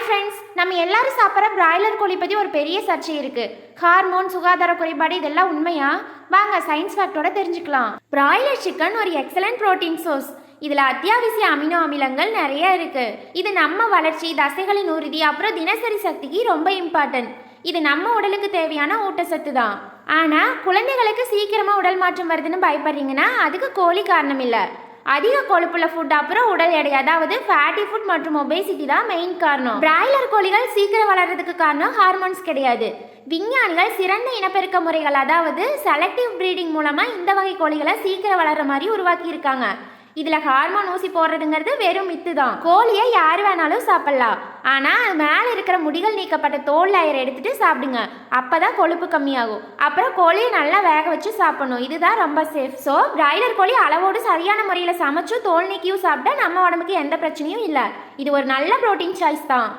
Hi friends நம்ம எல்லாரும் சாப்பிட்ற பிராய்லர் கோழி பற்றி ஒரு பெரிய சர்ச்சை இருக்கு. ஹார்மோன் சுகாதார குறைபாடு இதெல்லாம் உண்மையா? வாங்க சயின்ஸ் ஃபேக்டோட தெரிஞ்சுக்கலாம். பிராய்லர் சிக்கன் ஒரு எக்ஸலண்ட் புரோட்டீன் சோர்ஸ் இதில் அத்தியாவசிய அமினோ அமிலங்கள் நிறைய இருக்கு. இது நம்ம வளர்ச்சி தசைகளின் உறுதி அப்புறம் தினசரி சக்திக்கு ரொம்ப இம்பார்ட்டன்ட் இது நம்ம உடலுக்கு தேவையான ஊட்டச்சத்து தான். ஆனால் குழந்தைகளுக்கு சீக்கிரமாக உடல் மாற்றம் வருதுன்னு பயப்படுறீங்கன்னா அதுக்கு கோழி காரணம் இல்லை. அதிக கொழுப்புள்ள ஃபுட் அப்புறம் உடல் எடை அதாவது ஃபேட்டி ஃபுட் மற்றும் ஒபேசிட்டி தான் மெயின் காரணம். பிராய்லர் கோழிகள் சீக்கிரம் வளர்றதுக்கு காரணம் ஹார்மோன்ஸ் கிடையாது. விஞ்ஞானிகள் சிறந்த இனப்பெருக்க முறைகள் அதாவது செலக்டிவ் ப்ரீடிங் மூலமா இந்த வகை கோழிகளை சீக்கிரம் வளர்ற மாதிரி உருவாக்கி இருக்காங்க இதுல ஹார்மோன் ஊசி போடுறதுங்கிறது வெறும் மித்து தான். கோழியை யார் வேணாலும் சாப்பிடலாம். ஆனா அது மேல இருக்கிற முடிகள் நீக்கப்பட்ட தோல் லேயர் எடுத்துட்டு சாப்பிடுங்க. அப்பதான் கொழுப்பு கம்மியாகும். அப்புறம் கோழியை நல்லா வேக வச்சு சாப்பிடணும். இதுதான் ரொம்ப சேஃப் ஸோ பிராய்லர் கோழி அளவோடு சரியான முறையில் சமைச்சும் தோல் நீக்கியும் சாப்பிட்டா நம்ம உடம்புக்கு எந்த பிரச்சனையும் இல்லை. இது ஒரு நல்ல ப்ரோட்டீன் சாய்ஸ் தான்.